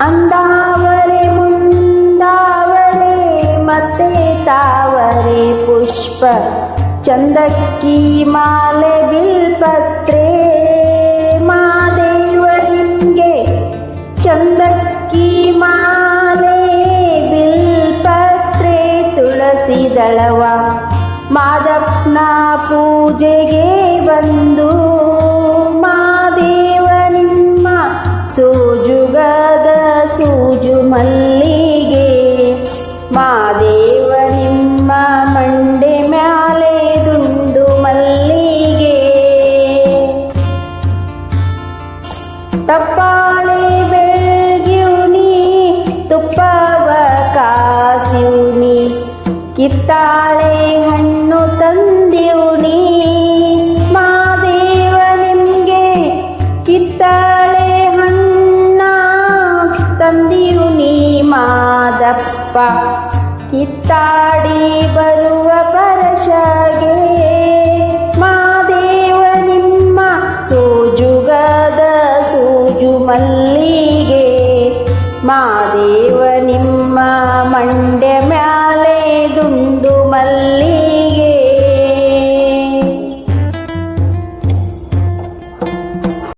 ಅಂದಾವರೆ, ಮುಂದಾವರೆ, ಮತ್ತೆ ತಾವರೆ ಪುಷ್ಪ. ಚಂದಕ್ಕಿ ಮಾಲೆ, ಬಿಲ್ಪತ್ರೆ ಮಾದೇವ ನಿಮ್ಗೆ ಚಂದಕ್ಕಿ ಮಾಲೆ, ಬಿಲ್ಪತ್ರೆ, ತುಳಸಿ ದಳವ. ಮಾದಪ್ಪನ ಪೂಜೆಗೆ ಸೂಜು ಮಲ್ಲಿಗೆ ಮಾದೇವ ನಿಮ್ಮ ಮಂಡೆ ಮ್ಯಾಲೆ ದುಂಡು ಮಲ್ಲಿಗೆ. ತಪ್ಪಾಳೆ ಬೆಳ್ಗಿವ್ನಿ ತುಪ್ಪವ ಕಾಸಿವ್ನಿ ಕಿತ್ತಾಳೆ ಹಣ್ಣು ತಂದಿವ್ನಿ ಮಾದೇವ ನಿಮ್ಗೆ ಹಣ್ಣ ತಂದಿಯು ನೀ ಮಾದಪ್ಪ. ಕಿತ್ತಾಡಿ ಬರುವ ಪರಶಗೆ ಮಾದೇವ ನಿಮ್ಮ ಸೋಜುಗದ ಸೋಜು ಮಲ್ಲಿಗೆ. ಮಾದೇವ ನಿಮ್ಮ ಮಂಡ್ಯ